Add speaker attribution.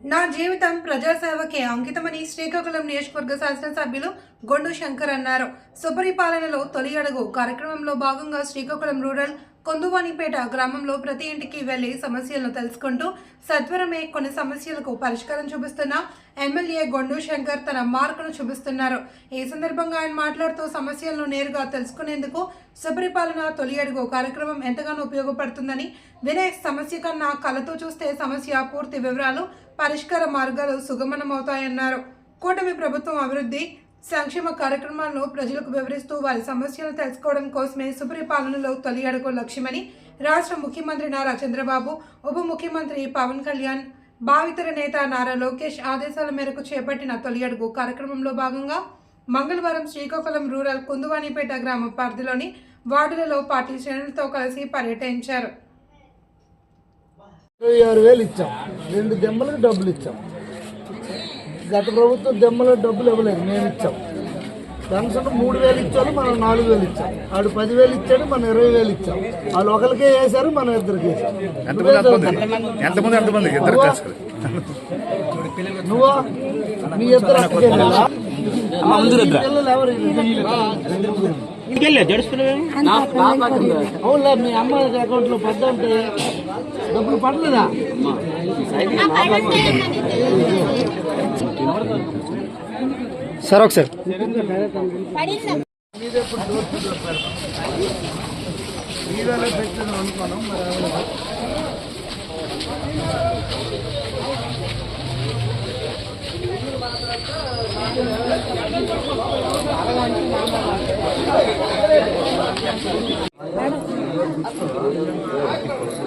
Speaker 1: నా జీవితం ప్రజాసేవకే అంకితమని శ్రీకాకుళం నియోజకవర్గ శాసనసభ్యులు గొండు శంకర్ అన్నారు. సుపరిపాలనలో తొలి అడుగు కార్యక్రమంలో భాగంగా శ్రీకాకుళం రూరల్ కొందువానిపేట గ్రామంలో ప్రతి ఇంటికి వెళ్ళి సమస్యలను తెలుసుకుంటూ సత్వరమే కొన్ని సమస్యలకు పరిష్కారం చూపిస్తున్న ఎమ్మెల్యే గొండు శంకర్ తన మార్కును చూపిస్తున్నారు. ఈ సందర్భంగా ఆయన మాట్లాడుతూ సమస్యలను నేరుగా తెలుసుకునేందుకు సుపరిపాలన తొలి అడుగు కార్యక్రమం ఎంతగానో ఉపయోగపడుతుందని వినే సమస్య కన్నా కళతో చూస్తే సమస్య పూర్తి వివరాలు పరిష్కార మార్గాలు సుగమనమవుతాయన్నారు. కూటమి ప్రభుత్వం అభివృద్ధి సంక్షేమ కార్యక్రమాలను ప్రజలకు వివరిస్తూ వారి సమస్యలను తెలుసుకోవడం కోసమే సుపరిపాలనలో తొలి అడుగు లక్ష్యమని రాష్ట్ర ముఖ్యమంత్రి నారా చంద్రబాబు ఉప ముఖ్యమంత్రి పవన్ కళ్యాణ్ భావితర నేత నారా లోకేష్ ఆదేశాల మేరకు చేపట్టిన తొలి అడుగు కార్యక్రమంలో భాగంగా మంగళవారం శ్రీకాకుళం రూరల్ కుందువానిపేట గ్రామ పరిధిలోని వార్డులలో పార్టీ శ్రేణులతో కలిసి పర్యటించారు.
Speaker 2: ఇరవై ఆరు వేలు ఇచ్చాం. రెండు దెబ్బలకు డబ్బులు ఇచ్చాం. గత ప్రభుత్వం దెమ్మలకు డబ్బులు ఇవ్వలేదు మేము ఇచ్చాం. పెన్షన్ మూడు వేలు ఇచ్చాడు మనం నాలుగు వేలు ఇచ్చాం. ఆడు పదివేలు ఇచ్చాడు మనం ఇరవై వేలు ఇచ్చాం. వాళ్ళు ఒకరికే వేశారు మనం ఇద్దరికి నువ్వు మీ ఇద్దరు? పిల్లలు ఎవరు? అవునులే మీ అమ్మ అకౌంట్లో పడ్డ ఉంటే డబ్బులు పడలేదా?
Speaker 3: సార్ ఒకసారి
Speaker 2: మీదెప్పుడు